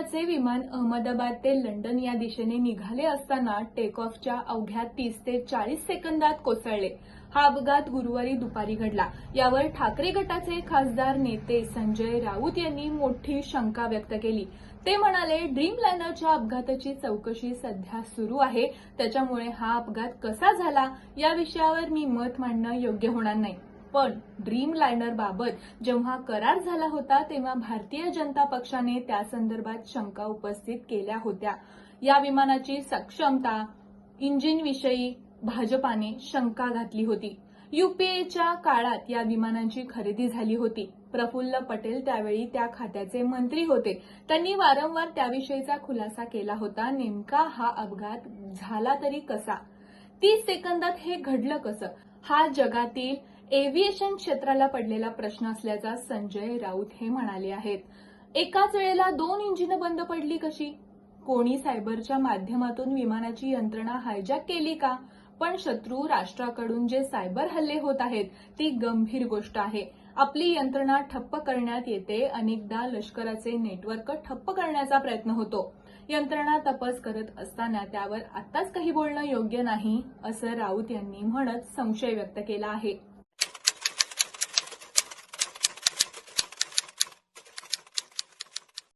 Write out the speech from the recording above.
Air विमान अहमदाबाद ते London या दिशेने निघाले असताना टेक ऑफच्या अवघ्या तीस ते चाळीस सेकंदात कोसळले. हा अपघात गुरुवारी दुपारी घडला. यावर ठाकरे गटाचे खासदार नेते संजय राऊत यांनी मोठी शंका व्यक्त केली. ते म्हणाले ड्रीम लायनरच्या अपघाताची चौकशी सध्या सुरू आहे. त्याच्यामुळे हा अपघात कसा झाला या विषयावर मी मत मांडणं योग्य होणार नाही. पण ड्रीम लायनर बाबत जेव्हा करार झाला होता तेव्हा भारतीय जनता पक्षाने त्या संदर्भात शंका उपस्थित केल्या होत्या. या विमानाची सक्षमता इंजिन विषयी भाजपाने शंका घातली होती. युपीएच्या काळात या विमानांची खरेदी झाली होती. प्रफुल्ल पटेल त्यावेळी त्या खात्याचे मंत्री होते. त्यांनी वारंवार त्याविषयीचा खुलासा केला होता. नेमका हा अपघात झाला तरी कसा? तीस सेकंदात हे घडलं कसं? हा जगातील एव्हिएशन क्षेत्राला पडलेला प्रश्न असल्याचा संजय राऊत हे म्हणाले आहेत. एकाच वेळेला दोन इंजिनं बंद पडली कशी? कोणी सायबरच्या माध्यमातून विमानाची यंत्रणा हायजॅक केली का? पण शत्रू राष्ट्राकडून जे सायबर हल्ले होत आहेत ती गंभीर गोष्ट आहे. आपली यंत्रणा ठप्प करण्यात येते. अनेकदा लष्कराचे नेटवर्क ठप्प करण्याचा प्रयत्न होतो. यंत्रणा तपास करत असताना त्यावर आत्ताच काही बोलणं योग्य नाही असं राऊत यांनी म्हणत संशय व्यक्त केला आहे.